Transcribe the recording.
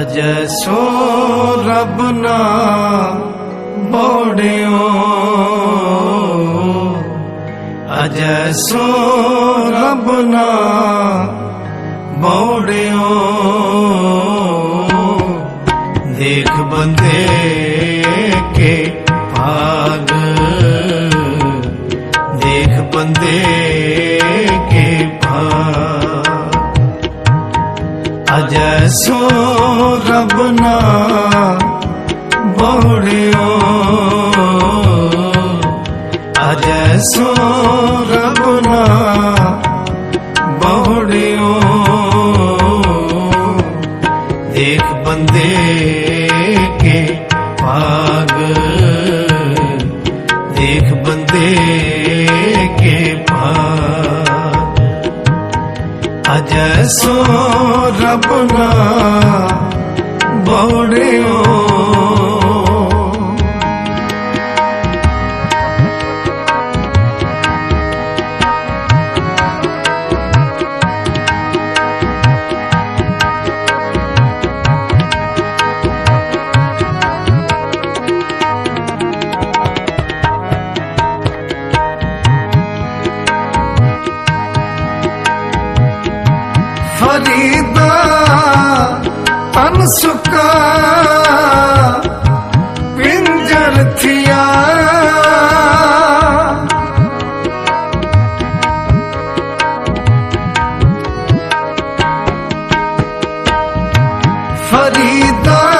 ਅਜੈ ਸੋ ਰੱਬ ਨਾ ਬੋੜਿਓ ਅਜੈ ਸੋ ਰੱਬ ਨਾ ਬੋੜਿਓ ਦੇਖ ਬੰਦੇ ਕੇ ਭਾਗ। ਦੇਖ ਬੰਦੇ ਅਜੈ ਸੋ ਰੱਬ ਨਾ ਬੋੜਿਓ ਅਜੈ ਸੋ ਰੱਬ ਨਾ ਬੋੜਿਓ ਦੇਖ ਬੰਦੇ ਕੇ ਪਾਗ ਦੇਖ ਬੰਦੇ ਅਜੈ ਸੋ ਰੱਬ ਨਾ ਬੋੜਿਓ ਫਰੀਦਾ ਤਨ ਸੁਕਾ ਪਿੰਜਰ ਥਿਆ। ਫਰੀਦਾ